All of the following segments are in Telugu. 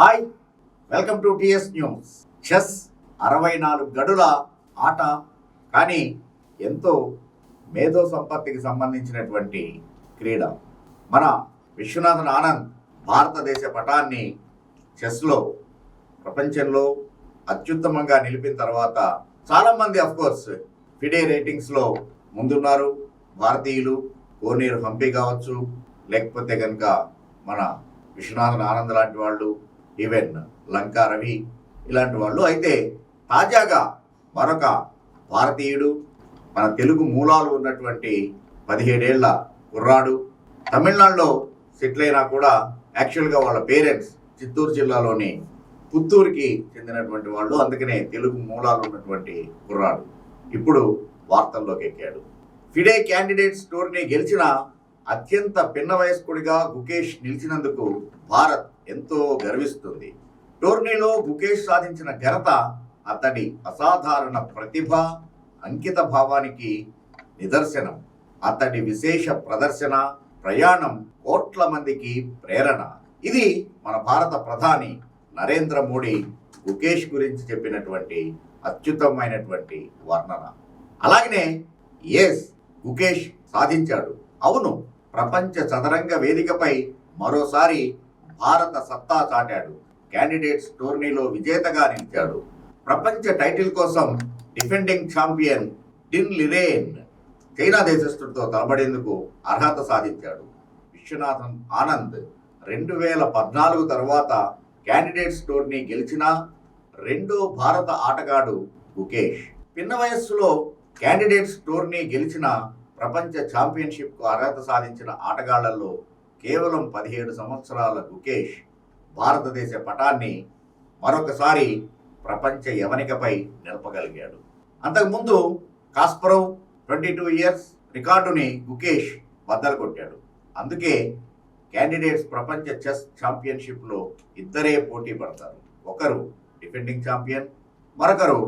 Hi welcome to TS news. Chess అరవై నాలుగు గడుల ఆట. కానీ ఎంతో మేధో సంపత్తికి సంబంధించినటువంటి క్రీడ. మన విశ్వనాథన్ ఆనంద్ భారతదేశ పటాన్ని చెస్లో ప్రపంచంలో అత్యుత్తమంగా నిలిపిన తర్వాత చాలామంది కోర్స్ ఫిడే రేటింగ్స్లో ముందున్నారు. భారతీయులు కోనేరు హంపి కావచ్చు లేకపోతే కనుక మన విశ్వనాథన్ ఆనంద్ లాంటి వాళ్ళు ఈవెన్ లంకా రవి ఇలాంటి వాళ్ళు. అయితే తాజాగా మరొక భారతీయుడు మన తెలుగు మూలాలు ఉన్నటువంటి పదిహేడేళ్ళ కుర్రాడు. తమిళనాడులో సెటిల్ అయినా కూడా యాక్చువల్గా వాళ్ళ పేరెంట్స్ చిత్తూరు జిల్లాలోని పుత్తూరుకి చెందినటువంటి వాళ్ళు. అందుకనే తెలుగు మూలాలు ఉన్నటువంటి కుర్రాడు ఇప్పుడు వార్తల్లోకి ఎక్కాడు. ఫిడే క్యాండిడేట్స్ టోర్ని గెలిచిన అత్యంత పిన్న వయస్కుడిగా గుకేష్ నిలిచినందుకు భారత్ ఎంతో గర్విస్తుంది. టోర్నీలో గుకేష్ సాధించిన ఘనత అతడి అసాధారణ ప్రతిభ అంకిత భావానికి నిదర్శనం. అతడి విశేష ప్రదర్శన ప్రయాణం కోట్ల మందికి ప్రేరణ. ఇది మన భారత ప్రధాని నరేంద్ర మోడీ గుకేష్ గురించి చెప్పినటువంటి అత్యుత్తమైనటువంటి వర్ణన. అలాగనే ఎస్ గుకేష్ సాధించాడు. అవును ప్రపంచ చదరంగ వేదికపై మరోసారి భారత సత్తా చాటాడు. క్యాండిడేట్స్ టోర్నీలో విజేతగా నిలిచాడు. ప్రపంచ టైటిల్ కోసం defending champion Ding Liren China దేశస్థుడితో తలబడేందుకు అర్హత సాధించాడు. విశ్వనాథన్ ఆనంద్ రెండు వేల పద్నాలుగు తర్వాత క్యాండిడేట్స్ టోర్నీ గెలిచిన రెండో భారత ఆటగాడు గుకేష్. పిన్న వయస్సులో క్యాండిడేట్స్ టోర్నీ గెలిచిన ప్రపంచ ఛాంపియన్షిప్కు అర్హత సాధించిన ఆటగాళ్ళలో కేవలం పదిహేడు సంవత్సరాల గుకేష్ భారతదేశ పటాన్ని మరొకసారి ప్రపంచ యవనికపై నిలపగలిగాడు. అంతకుముందు కాస్పరోవ్ ట్వంటీ టూ ఇయర్స్ రికార్డుని గుకేష్ బద్దలు కొట్టాడు అందుకే క్యాండిడేట్స్ ప్రపంచ చెస్ ఛాంపియన్షిప్లో ఇద్దరే పోటీ పడతారు. ఒకరు డిఫెండింగ్ ఛాంపియన్ మరొకరు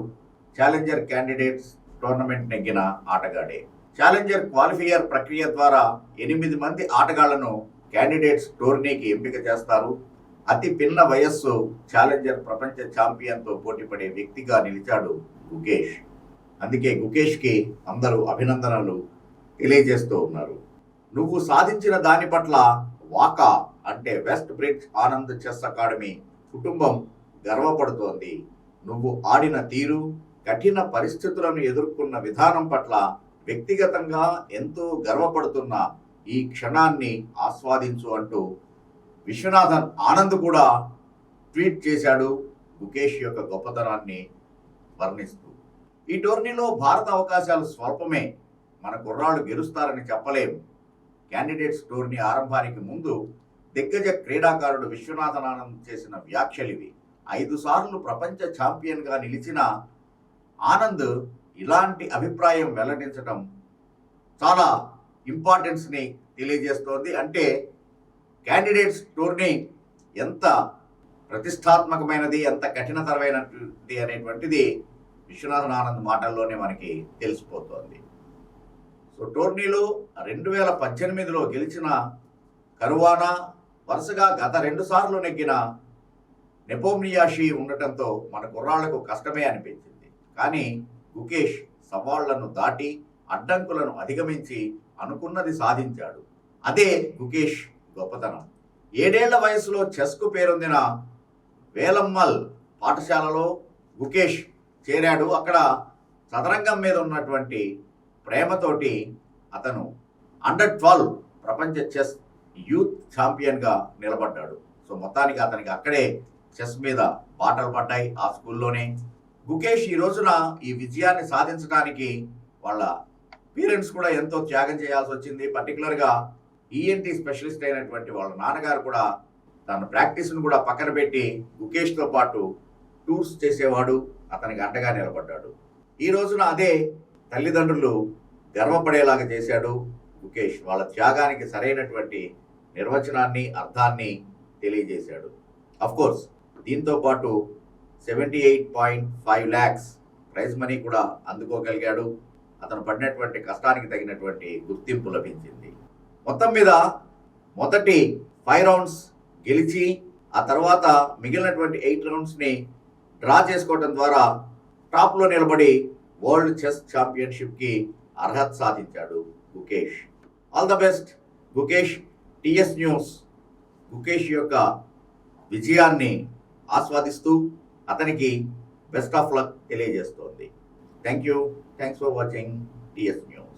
ఛాలెంజర్ క్యాండిడేట్స్ టోర్నమెంట్ నెగ్గిన ఆటగాడే. ఛాలెంజర్ క్వాలిఫైయర్ ప్రక్రియ ద్వారా ఎనిమిది మంది ఆటగాళ్ళను క్యాండిడేట్స్ టోర్నీకి ఎంపిక చేస్తారు. అతి పిన్న వయస్సు ఛాలెంజర్ ప్రపంచ ఛాంపియన్తో పోటీపడే వ్యక్తిగా నిలిచాడు గుకేష్. అందుకే గుకేష్కి అందరూ అభినందనలు తెలియజేస్తూ ఉన్నారు. నువ్వు సాధించిన దాని పట్ల వాకా అంటే West Bridge Anand Chess Academy కుటుంబం గర్వపడుతోంది. నువ్వు ఆడిన తీరు కఠిన పరిస్థితులను ఎదుర్కొన్న విధానం పట్ల వ్యక్తిగతంగా ఎంతో గర్వపడుతున్న ఈ క్షణాన్ని ఆస్వాదించు అంటూ విశ్వనాథన్ ఆనంద్ కూడా ట్వీట్ చేశాడు ముఖేష్ యొక్క గొప్పతనాన్ని వర్ణిస్తూ. ఈ టోర్నీలో భారత అవకాశాలు స్వల్పమే మన కుర్రాళ్ళు గెలుస్తారని చెప్పలేము క్యాండిడేట్స్ టోర్నీ ఆరంభానికి ముందు దిగ్గజ క్రీడాకారుడు విశ్వనాథన్ ఆనంద్ చేసిన వ్యాఖ్యలు ఇవి ఐదు సార్లు ప్రపంచ ఛాంపియన్గా నిలిచిన ఆనంద్ ఇలాంటి అభిప్రాయం వెల్లడించడం చాలా ఇంపార్టెన్స్ని తెలియజేస్తోంది. అంటే క్యాండిడేట్స్ టోర్నీ ఎంత ప్రతిష్టాత్మకమైనది ఎంత కఠినతరమైనది అనేటువంటిది విశ్వనాథన్ ఆనంద్ మాటల్లోనే మనకి తెలిసిపోతోంది. సో టోర్నీలో రెండు వేల పద్దెనిమిదిలో గెలిచిన కరువానా వరుసగా గత రెండు సార్లు నెగ్గిన నెపోమ్నియాషి ఉండటంతో మన కుర్రాళ్ళకు కష్టమే అనిపించింది. కానీ గుకేష్ సవాళ్ళను దాటి అడ్డంకులను అధిగమించి అనుకున్నది సాధించాడు. అదే గుకేష్ గొప్పతనం. ఏడేళ్ళ వయసులో చెస్కు పేరొందిన వేలమ్మల్ పాఠశాలలో గుకేష్ చేరాడు. అక్కడ చదరంగం మీద ఉన్నటువంటి ప్రేమతోటి అతను అండర్ ట్వెల్వ్ ప్రపంచ చెస్ యూత్ ఛాంపియన్గా నిలబడ్డాడు. సో మొత్తానికి అతనికి అక్కడే చెస్ మీద బాటలు పడ్డాయి ఆ స్కూల్లోనే. గుకేష్ ఈ రోజున ఈ విజయాన్ని సాధించడానికి వాళ్ళ పేరెంట్స్ కూడా ఎంతో త్యాగం చేయాల్సి వచ్చింది. పర్టికులర్గా ఈఎన్టీ స్పెషలిస్ట్ అయినటువంటి వాళ్ళ నాన్నగారు కూడా తన ప్రాక్టీస్ను కూడా పక్కన పెట్టి గుకేష్తో పాటు టూర్స్ చేసేవాడు. అతనికి అండగా నిలబడ్డాడు. ఈ రోజున అదే తల్లిదండ్రులు గర్వపడేలాగా చేశాడు ముఖేష్ వాళ్ళ త్యాగానికి సరైనటువంటి నిర్వచనాన్ని అర్థాన్ని తెలియజేశాడు. అఫ్ కోర్స్ దీంతో పాటు seventy eight point five lakhs prize money కూడా అందుకోగలిగాడు. అతను పడినటువంటి కష్టానికి తగినటువంటి గుర్తింపు లభించింది. మొత్తం మీద మొదటి ఫైవ్ రౌండ్స్ గెలిచి ఆ తర్వాత మిగిలినటువంటి ఎయిట్ రౌండ్స్ని డ్రా చేసుకోవడం ద్వారా టాప్లో నిలబడి వరల్డ్ చెస్ ఛాంపియన్షిప్కి అర్హత సాధించాడు Gukesh. All the best Gukesh. TS news Gukesh యొక్క విజయాన్ని ఆస్వాదిస్తూ అతనికి బెస్ట్ ఆఫ్ లక్ తెలియజేస్తోంది. Thank you. Thanks for watching DS News.